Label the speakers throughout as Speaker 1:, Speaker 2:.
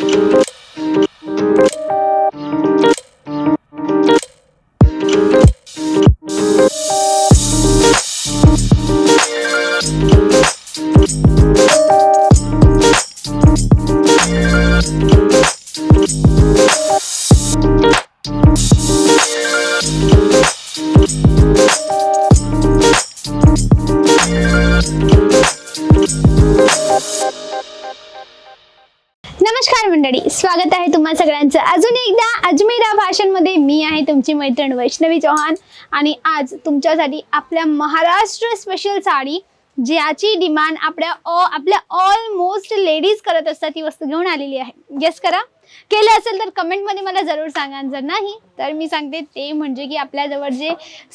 Speaker 1: Thank you. स्वागत आहे तुम्हा सगळ्यांचं. अजून एकदा अजमेरा भाषणमध्ये मी आहे तुमची मैत्रीण वैष्णवी चौहान. आणि आज तुमच्यासाठी आपल्या महाराष्ट्र स्पेशल साडी ज्याची डिमांड आपल्या ऑ आपल्या ऑलमोस्ट लेडीज करत असतात ती वस्तू घेऊन आलेली आहे. गेस करा. केलं असेल तर कमेंटमध्ये मला जरूर सांगा. जर नाही तर मी सांगते ते म्हणजे की आपल्याजवळ जे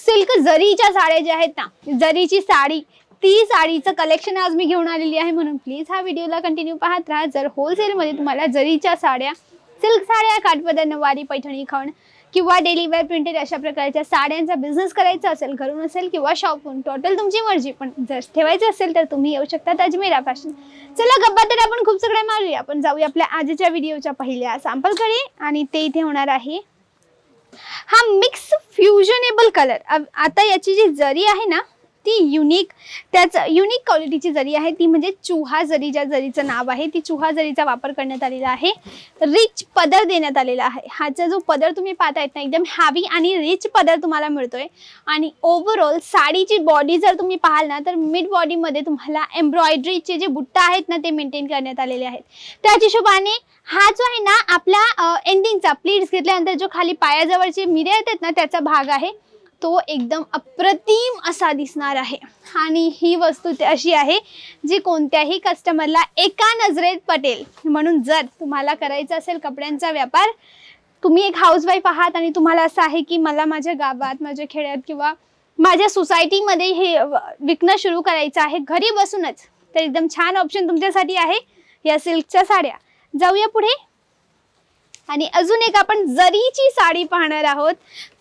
Speaker 1: सिल्क जरीच्या साड्या ज्या आहेत ना जरीची साडी ती साडीचं कलेक्शन आज मी घेऊन आलेली आहे म्हणून प्लीज हा व्हिडिओला कंटिन्यू पाहत राहा. जर होलसेलमध्ये तुम्हाला जरीच्या साड्या सिल्क साड्या काठपदर नवारी पैठणी खण किंवा डेली वेअर प्रिंटेड अशा प्रकारच्या साड्यांचा बिझनेस करायचा असेल घरून असेल किंवा शॉपहून टोटल तुमची मर्जी. पण जर ठेवायचं असेल तर तुम्ही येऊ शकता अजमेरा फॅशन चला गप्पा तर आपण खूप सगळ्या मारूया. आपण जाऊया आपल्या आजच्या व्हिडिओच्या पहिल्या सॅम्पलकडे आणि ते इथे होणार आहे. हा मिक्स फ्युजनेबल कलर आता याची जी जरी आहे ना ती युनिक त्याच युनिक क्वालिटीची जरी आहे ती म्हणजे चुहा जरी ज्या जरीचं नाव आहे ती चुहा जरीचा वापर करण्यात आलेला आहे. रिच पदर देण्यात आलेला आहे. हाचा जो पदर तुम्ही पाहतायत ना एकदम हॅवी आणि रिच पदर तुम्हाला मिळतोय. आणि ओव्हरऑल साडीची बॉडी जर तुम्ही पाहाल ना तर मिड बॉडीमध्ये तुम्हाला एम्ब्रॉयडरीचे जे बुट्टा आहेत ना ते मेंटेन करण्यात आलेले आहेत. त्याच हिशोबाने हा जो आहे ना आपल्या एंडिंगचा प्लीट्स घेतल्यानंतर जो खाली पायाजवळचे मिरे येतात ना त्याचा भाग आहे. तो एकदम अप्रतिम असा दिसणार आहे. आणि ही वस्तू ते अशी आहे जी कोणत्याही कस्टमरला एका नजरेत पटेल. म्हणून जर तुम्हाला करायचा असेल कपड्यांचा व्यापार तुम्ही एक हाऊसवाईफ आहात आणि तुम्हाला असं आहे की मला माझ्या गावात माझ्या खेड्यात किंवा माझ्या सोसायटीमध्ये हे विकणं सुरू करायचं आहे घरी बसूनच तर एकदम छान ऑप्शन तुमच्यासाठी आहे या सिल्कच्या साड्या. जाऊया पुढे. आणि अजून एक आपण जरीची साडी पाहणार आहोत.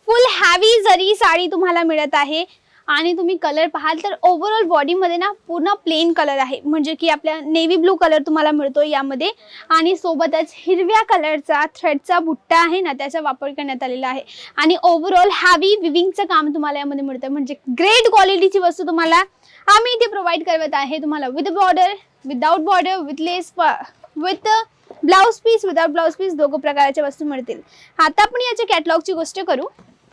Speaker 1: फुल हॅवी जरी साडी तुम्हाला मिळत आहे आणि तुम्ही कलर पाहाल तर ओव्हरऑल बॉडीमध्ये ना पूर्ण प्लेन कलर आहे. म्हणजे की आपल्या नेव्ही ब्लू कलर तुम्हाला मिळतो यामध्ये. आणि सोबतच हिरव्या कलरचा थ्रेडचा बुट्टा आहे ना त्याचा वापर करण्यात आलेला आहे. आणि ओव्हरऑल हॅवी विविंगचं काम तुम्हाला यामध्ये मिळतं म्हणजे ग्रेट क्वालिटीची वस्तू तुम्हाला आम्ही इथे प्रोव्हाइड करत आहे. तुम्हाला with border without border with lace with blouse piece without blouse piece दोघं प्रकारच्या वस्तू मिळतील. आता आपण याच्या कॅटलॉगची गोष्ट करू.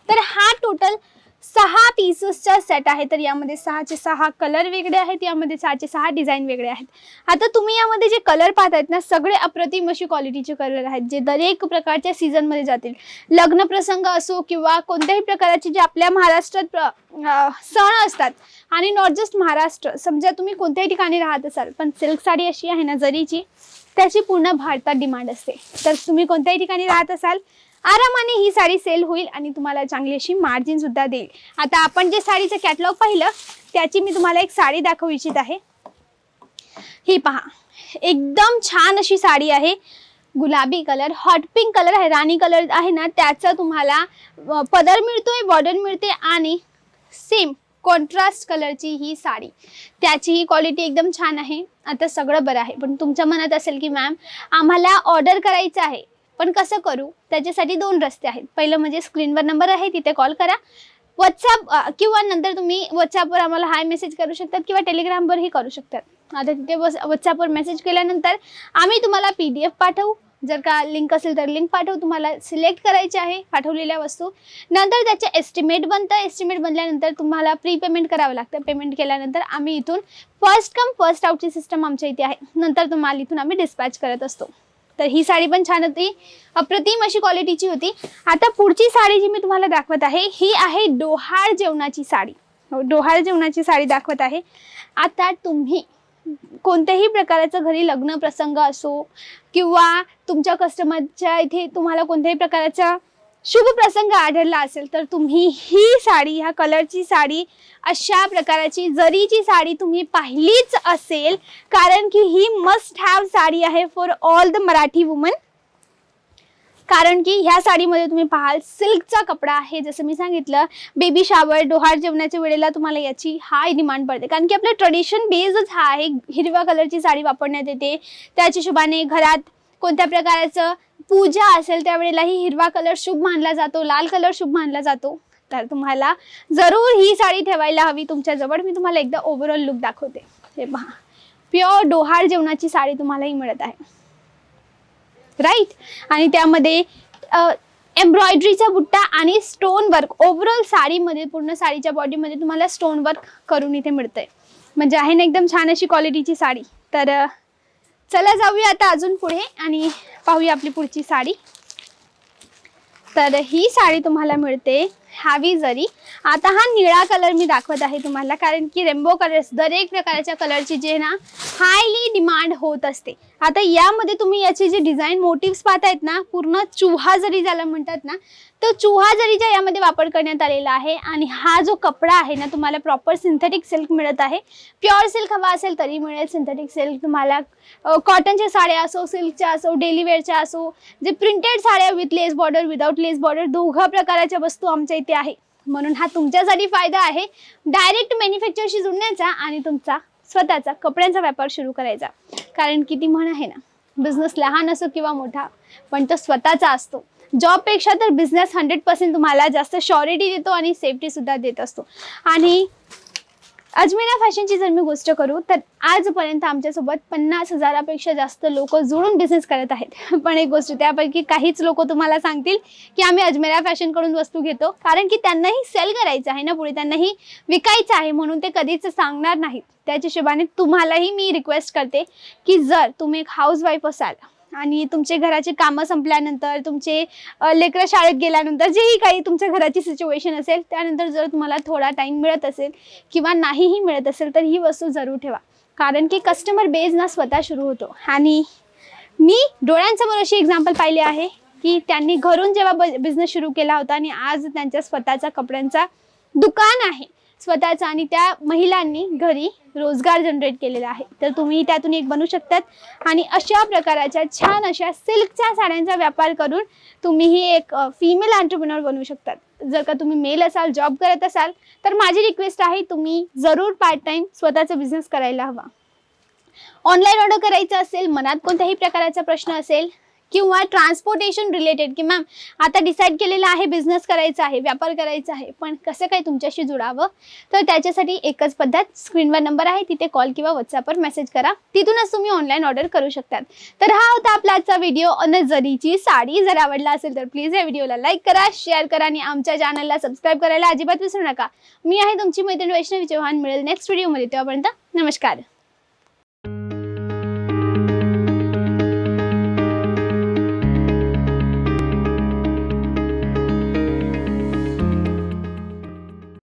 Speaker 1: तर हा टोटल सहा पीसेसचा सेट आहे. तर यामध्ये सहाचे सहा कलर वेगळे आहेत यामध्ये सहाचे सहा डिझाईन वेगळे आहेत. आता तुम्ही यामध्ये जे कलर पाहतायत ना सगळे अप्रतिम अशी क्वालिटीचे कलर आहेत जे दरेक प्रकारच्या सीझनमध्ये जातील. लग्न प्रसंग असो किंवा कोणत्याही प्रकारचे जे आपल्या महाराष्ट्रात प्र- सण असतात आणि नॉट जस्ट महाराष्ट्र समजा तुम्ही कोणत्याही ठिकाणी राहत असाल पण सिल्क साडी अशी आहे ना जरीची त्याची पूर्ण भारतात डिमांड असते. तर तुम्ही कोणत्याही ठिकाणी राहत असाल आरामाने ही साडी सेल होईल आणि तुम्हाला चांगली अशी मार्जिन सुद्धा देईल. आता आपण जे साडीचं कॅटलॉग पाहिलं त्याची मी तुम्हाला एक साडी दाखवू इच्छित आहे. ही पहा. एकदम छान अशी साडी आहे. गुलाबी कलर हॉट पिंक कलर आहे राणी कलर आहे ना त्याचा तुम्हाला पदर मिळतोय बॉर्डर मिळते आणि सेम कॉन्ट्रास्ट कलरची ही साडी. त्याचीही क्वालिटी एकदम छान आहे. आता सगळं बरं आहे. पण तुमच्या मनात असेल की मॅम आम्हाला ऑर्डर करायचं आहे. पण कसं करू? त्याच्यासाठी दोन रस्ते आहेत. पहिलं म्हणजे स्क्रीनवर नंबर आहे तिथे कॉल करा. व्हॉट्सअप किंवा नंतर तुम्ही व्हॉट्सअपवर आम्हाला हाय मेसेज करू शकतात किंवा टेलिग्रामवरही करू शकतात. आता तिथे व्हॉट्सअपवर मेसेज केल्यानंतर आम्ही तुम्हाला पी डी एफ पाठवू. जर का लिंक असेल तर लिंक पाठवू. तुम्हाला सिलेक्ट करायचे आहे पाठवलेल्या वस्तू. नंतर त्याचे एस्टिमेट बनतं. एस्टिमेट बनल्यानंतर तुम्हाला प्री पेमेंट करावं लागतं. पेमेंट केल्यानंतर आम्ही इथून फर्स्ट कम फर्स्ट आउटची सिस्टम आमच्या इथे आहे. नंतर तुम्हाला इथून आम्ही डिस्पॅच करत असतो. तर ही साडी पण छान होती. अप्रतिम अशी क्वालिटीची होती. आता पुढची साडी जी मी तुम्हाला दाखवत आहे ही आहे डोहाळ जेवणाची साडी. हो, डोहाळ जेवणाची साडी दाखवत आहे. आता तुम्ही कोणत्याही प्रकारचं घरी लग्न प्रसंग असो किंवा तुमच्या कस्टमरच्या इथे तुम्हाला कोणत्याही प्रकाराचा शुभ प्रसंग आढळला असेल तर तुम्ही ही साडी ह्या कलरची साडी अशा प्रकाराची जरीची साडी तुम्ही पाहिलीच असेल. कारण की ही मस्ट हॅव साडी आहे for all the Marathi woman कारण की ह्या साडीमध्ये तुम्ही पाहाल सिल्कचा कपडा आहे जसं मी सांगितलं. बेबी शावर डोहाळ जेवणाच्या वेळेला तुम्हाला याची हाय डिमांड पडते. कारण की आपलं ट्रेडिशन बेसच हा आहे हिरव्या कलरची साडी वापरण्यात येते. त्याच्या हिशोबाने घरात कोणत्या प्रकाराचं पूजा असेल त्यावेळेलाही हिरवा कलर शुभ मानला जातो लाल कलर शुभ मानला जातो. तर तुम्हाला जरूर ही साडी ठेवायला हवी. तुमच्याजवळ मी तुम्हाला एकदा ओव्हरऑल लुक दाखवते. हे पहा. प्युअर डोहाळ जेवणाची साडी तुम्हालाही मिळत आहे. राईट आणि त्यामध्ये एम्ब्रॉयडरीचा बुट्टा आणि स्टोन वर्क ओव्हरऑल साडीमध्ये पूर्ण साडीच्या बॉडीमध्ये तुम्हाला स्टोन वर्क करून इथे मिळतंय. म्हणजे आहे ना एकदम छान अशी क्वालिटीची साडी. तर चला जाऊया आता अजून पुढे आणि पाहूया आपली पुढची साडी. तर ही साडी तुम्हाला मिळते. हॅवी जरी. आता हा निळा कलर मी दाखवत आहे तुम्हाला कारण की रेम्बो कलर्स दरेक प्रकारच्या कलरची जे ना हायली डिमांड होत असते. आता यामध्ये तुम्ही याचे जे डिझाईन मोटिव्स पाहतायत ना पूर्ण चुहा जरी ज्याला म्हणतात ना तो चुहा जरीचा यामध्ये वापर करण्यात आलेला आहे आणि हा जो कपडा आहे ना तुम्हाला प्रॉपर सिंथेटिक सिल्क मिळत आहे. प्युअर सिल्क हवा असेल तरी मिळेल सिंथेटिक सिल्क तुम्हाला कॉटनच्या साड्या असो सिल्कच्या असो डेलीवेअरच्या असो जे प्रिंटेड साड्या with lace border without lace border दोघं प्रकाराच्या वस्तू आमच्या इथे आहे. म्हणून हा तुमच्यासाठी फायदा आहे. डायरेक्ट मॅन्युफॅक्चरशी जुळण्याचा आणि तुमचा स्वतःचा कपड्यांचा व्यापार सुरू करायचा. कारण किती म्हण आहे ना बिझनेस लहान असो किंवा मोठा पण तो स्वतःचा असतो. जॉबपेक्षा तर बिझनेस हंड्रेड पर्सेंट तुम्हाला जास्त शॉरिटी देतो आणि सेफ्टीसुद्धा देत असतो. आणि अजमेरा फॅशनची जर मी गोष्ट करू तर आजपर्यंत आमच्यासोबत पन्नास हजारापेक्षा जास्त लोक जुळून बिझनेस करत आहेत. पण एक गोष्ट त्यापैकी काहीच लोक तुम्हाला सांगतील की आम्ही अजमेरा फॅशनकडून वस्तू घेतो कारण की त्यांनाही सेल करायचं आहे ना पुढे त्यांनाही विकायचं आहे म्हणून ते कधीच सांगणार नाहीत. त्याच्या हिशोबाने तुम्हालाही मी रिक्वेस्ट करते की जर तुम्ही एक हाऊसवाईफ असाल आणि तुमचे घराचे कामं संपल्यानंतर तुमचे लेकरं शाळेत गेल्यानंतर जेही काही तुमच्या घराची सिच्युएशन असेल त्यानंतर जर तुम्हाला थोडा टाईम मिळत असेल किंवा नाहीही मिळत असेल तर ही वस्तू जरूर ठेवा. कारण की कस्टमर बेज ना स्वतः सुरू होतो. आणि मी डोळ्यांसमोर अशी एक्झाम्पल पाहिली आहे की त्यांनी घरून जेव्हा बिझनेस सुरू केला होता आणि आज त्यांच्या स्वतःचा कपड्यांचा दुकान आहे. स्वतःचा आणि त्या महिलांनी घरी रोजगार जनरेट केलेला आहे. तर तुम्ही त्यातून एक बनू शकतात. आणि अशा प्रकाराच्या छान अशा सिल्कच्या साड्यांचा व्यापार करून तुम्हीही एक फिमेल एंटरप्रिनर बनू शकतात. जर का तुम्ही मेल असाल जॉब करत असाल तर माझी रिक्वेस्ट आहे तुम्ही जरूर पार्ट टाइम स्वतःचा बिझनेस करायला हवा. ऑनलाईन ऑर्डर करायचं असेल मनात कोणत्याही प्रकारचा प्रश्न असेल किंवा ट्रान्सपोर्टेशन रिलेटेड की मॅम आता डिसाईड केलेलं आहे बिझनेस करायचा आहे व्यापार करायचा आहे पण कसं काय तुमच्याशी जुडावं? तर त्याच्यासाठी एकच पद्धत स्क्रीनवर नंबर आहे तिथे कॉल किंवा व्हॉट्सअपवर मेसेज करा. तिथूनच तुम्ही ऑनलाईन ऑर्डर करू शकतात. तर हा होता आपला आजचा व्हिडिओ अन जरीची साडी. जर आवडला असेल तर प्लीज या व्हिडिओला लाईक करा शेअर करा आणि आमच्या चॅनलला सबस्क्राईब करायला अजिबात विसरू नका. मी आहे तुमची मैत्रीण वैष्णवी चव्हाण मिळेल नेक्स्ट व्हिडिओमध्ये तेव्हापर्यंत नमस्कार.